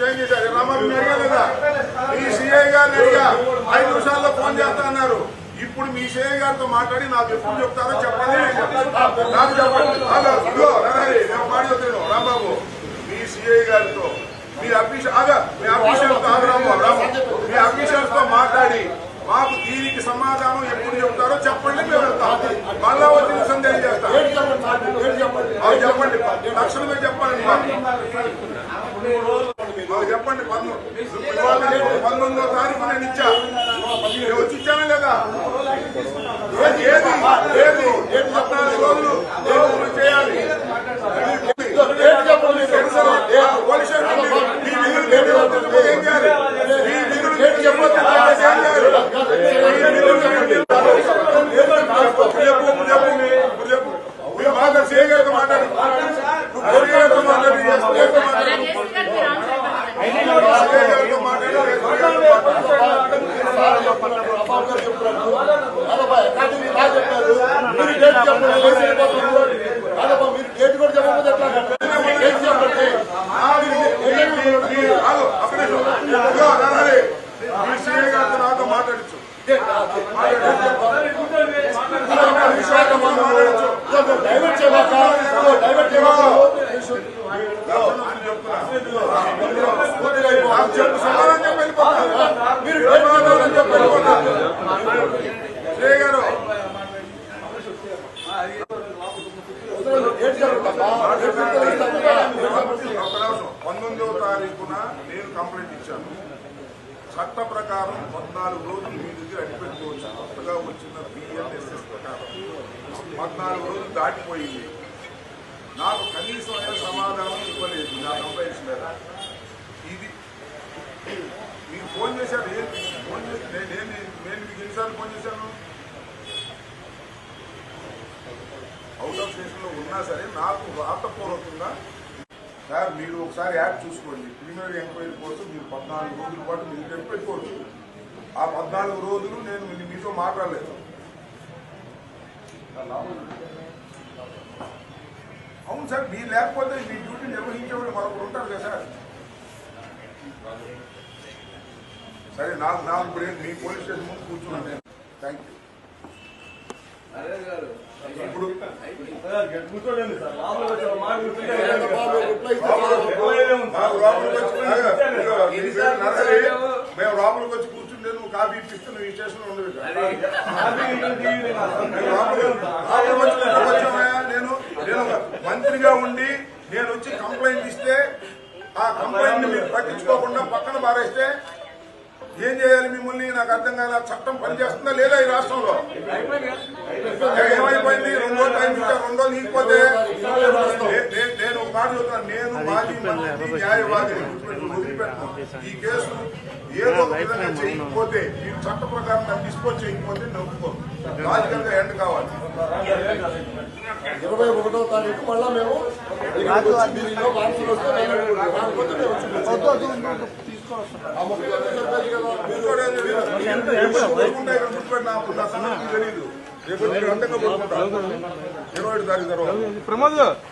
Change చేశారు. రామారావు నేను అడిగా లేదా మీ సిఐ గారిని అడిగా. ఐదు నిమిషాల్లో ఫోన్ చేస్తా అన్నారు. ఇప్పుడు మీ సిఐ గారితో మాట్లాడి నాకు ఎప్పుడు చెప్తారో చెప్పండి. నాకు చెప్పండి. నేను మాట చెప్తాను రాంబాబు మీ సిఐ గారితో మీ అఫీషియల్ ఆగా మీ ఆగు రాము రాము మీ అఫీషియల్స్తో మాట్లాడి. మాకు దీనికి సమాధానం ఎప్పుడు చెప్తారో చెప్పండి మేము వెళ్తాం మళ్ళా వచ్చి సందేహం చేస్తాం. చెప్పండి? తక్షణమే చెప్పండి? మాకు మాకు పంతొమ్మిదో తారీఖు నేను ఇచ్చా. వచ్చి ఇచ్చానా లేదా? ఏది ఏది ఏది ఏది రోజులు? చేయాలి ఉంది. మీ విధులు ఏమి అవుతుందో ఏం చేయాలి మీ విధులు ఏం చెప్పొద్దు ఏం చేయాలి మీ విధులు చెప్పండి. ఇప్పుడు చెప్పు ఇప్పుడు చెప్పు ఇప్పుడు చెప్పు మీరు బాగా సీఏ గారితో మాట్లాడు నువ్వు కోడి గారితో మాట్లాడు ఎస్పీ గారితో మాట్లాడు సీఏ గారితో మాట్లాడు ఎస్పీ గారితో మాట్లాడు ఆగు, అక్కడే చూడు. ఇదిగో, నరహరి, మీ సీఏ గారితో నాతో మాట్లాడించు నాకు చెప్పు చెప్పి వెళ్ళిపోతారు మీరు సమాధానం చెప్పి వెళ్ళిపోతారు పంతొమ్మిదో పంతొమ్మిదవ తారీఖున నేను కంప్లైంట్ ఇచ్చాను. చట్ట ప్రకారం పద్నాలుగు రోజులు మీ దగ్గర అడిపెట్టుకోవచ్చు కొత్తగా వచ్చిన బిఎన్ఎస్ఎస్ ప్రకారం పద్నాలుగు రోజులు దాటిపోయింది. నాకు కనీసం సమాధానం ఇవ్వలేదు నా కంప్లైంట్స్ మీద. ఇది మీరు ఫోన్ చేశారు ఏం ఫోన్ చేసి నేను నేను నేను మీకు ఎన్నిసార్లు ఫోన్ చేశాను? అవుట్ ఆఫ్ స్టేషన్లో ఉన్నా సరే నాకు రాతపూర్వకంగా సార్ మీరు ఒకసారి యాప్ చూసుకోండి. ప్రిలిమినరీ ఎంక్వైరీ కోసం మీరు పద్నాలుగు రోజుల పాటు మీరు పెట్టుకోవచ్చు. ఆ పద్నాలుగు రోజులు నేను మీతో మాట్లాడలేదు. అవును సార్ మీరు లేకపోతే మీ డ్యూటీ నిర్వహించేవాళ్ళు మరొకరు ఉంటారు కదా సార్. సరే నాకు నాకు ఇప్పుడు ఏంటి, మీ పోలీస్ స్టేషన్ ముందు కూర్చున్నాను నేను. థ్యాంక్ యూ ఇప్పుడు మాకు లోపలికి వచ్చి ఆగా, మేము లోపలికి వచ్చి కూర్చుంటే నువ్వు కాఫీ ఇప్పిస్తే నువ్వు ఈ స్టేషన్ ఉండదు నేను నేను మంత్రిగా ఉండి నేను వచ్చి కంప్లైంట్ ఇస్తే ఆ కంప్లైంట్ మీరు పట్టించుకోకుండా పక్కన పారేస్తే ఏం చేయాలి మిమ్మల్ని? నాకు అర్థం కాదు చట్టం పనిచేస్తుందా లేదా ఈ రాష్ట్రంలో? నే- నే- నేను ఒక మాట చెప్తాను నేను మాజీ మంత్రి న్యాయవాదిని వదిలిపెట్టను. ఈ కేసు ఏదో ఒక విధంగా చేయకపోతే మీరు చట్ట ప్రకారం దాన్ని డిస్పోజ్ చేయకపోతే నేను ఒప్పుకోను లాజికల్గా ఎండ్ కావాలి. ఇరవై ఒకటో తారీఖు మళ్ళా మేము గుర్తుపెట్టినా తెలియదు. రేపు తారీఖు తర్వాత. ప్రమోద్